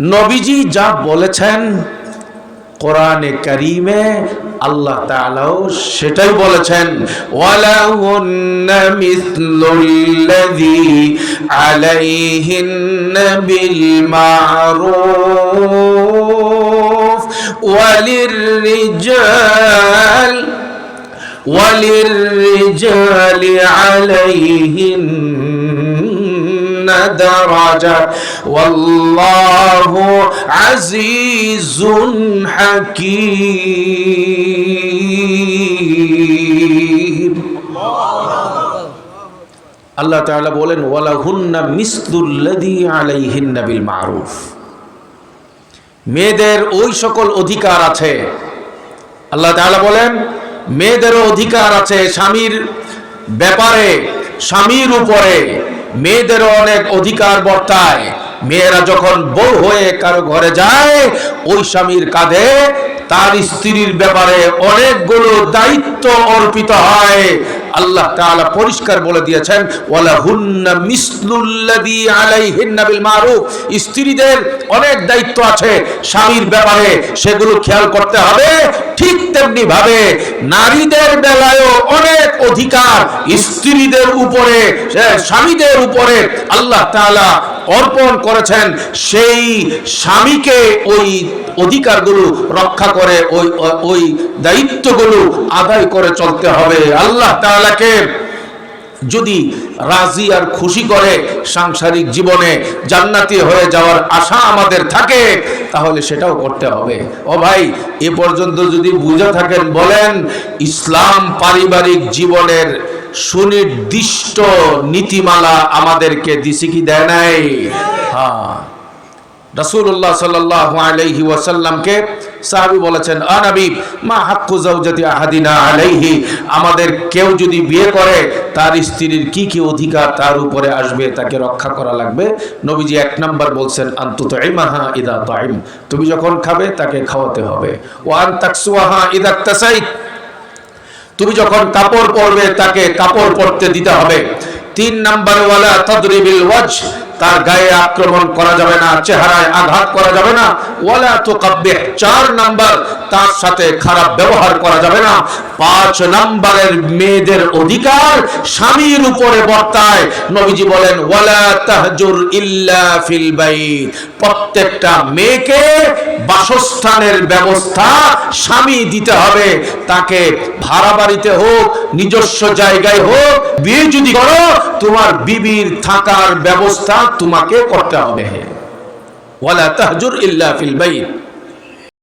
নবীজি যা বলেছেন কোরআনে কারিমে আল্লাহ তালাও সেটাই বলেছেন। ওয়ালাউন্না মিসলুল্লাযী আলাইহিন্না বিল মারুফ درجة والله عزيز حكيم আল্লাহ তাআলা বলেন ওয়ালাহুন্না মিসলুল্লাযী আলাইহিন্না বিল মারুফ মেয়েদের ওই সকল অধিকার আছে আল্লাহ তাআলা বলেন মেয়েদেরও অধিকার আছে স্বামীর ব্যাপারে স্বামীর উপরে মেয়েদেরও অনেক অধিকার বর্তায়। মেয়েরা যখন বউ হয়ে কারও ঘরে যায়, ওই স্বামীর কাঁধে তার স্ত্রীর ব্যাপারে অনেকগুলো দায়িত্ব অর্পিত হয়। আল্লাহ তাআলা পরিষ্কার বলে দিয়েছেন ওয়ালা হুন্না মিসলুল্লাযী আলাইহিন্না বিল মারুফ। স্ত্রীদের অনেক দায়িত্ব আছে, স্বামীর ব্যাপারে সেগুলো খেয়াল করতে হবে। ঠিক তেমনি ভাবে নারীদের বেলায়ও অনেক অধিকার স্ত্রীদের উপরে স্বামীদের উপরে আল্লাহ তাআলা অর্পণ করেছেন। সেই স্বামীকে ওই অধিকারগুলো রক্ষা করে, ওই ওই দায়িত্বগুলো আদায় করে চলতে হবে। আল্লাহ তাআলাকে যদি রাজি আর খুশি করে সাংসারিক জীবনে জান্নাতি হয়ে যাওয়ার আশা আমাদের থাকে, তাহলে সেটাও করতে হবে। ও ভাই, এ পর্যন্ত যদি বুঝে থাকেন, বলেন, ইসলাম পারিবারিক জীবনের সুনির্দিষ্ট নীতিমালা আমাদেরকে দিছে কি দেয় নাই? হ্যাঁ। রাসূলুল্লাহ সাল্লাল্লাহু আলাইহি ওয়াসাল্লামকে বলেছেন আনাবি মা হাক্কু আহাদিনা আলাইহি, আমাদের কেউ যদি বিয়ে করে তার স্ত্রীর কি কি অধিকার তার উপরে আসবে তাকে রক্ষা করা লাগবে? নবীজি এক নাম্বার বলছেন আনতুত ইমাহা ইদা তাইম। তুমি যখন খাবে, তাকে খাওয়াতে হবে। ও আন্তাকসুয়াহা ইদা তাসাইত। তুমি যখন কাপড় পরবে, তাকে কাপড় পরতে দিতে হবে। তিন নাম্বার, ওয়ালা তদরিবিল ওয়াজ তার গায়ে আক্রমণ করা যাবে না, চেহারায় আঘাত করা যাবে না। ওয়ালা তো কাব্যে চার নাম্বার, তার সাথে খারাপ ব্যবহার করা যাবে না। পাঁচ নাম্বারের মেয়েদের অধিকার স্বামীর উপরে বর্তায়। নবীজি বলেন, ওয়ালা তাহজুর ইল্লা ফিল বাইত। প্রত্যেকটা মেয়েকে বাসস্থানের ব্যবস্থা স্বামী দিতে হবে। তাকে ভাড়া বাড়িতে হোক, নিজস্ব জায়গায় হোক, বিয়ে যদি করো, তোমার বিবির থাকার ব্যবস্থা তোমাকে করতে হবে। ওয়ালা তাহজুর ইল্লা ফিল বাইত।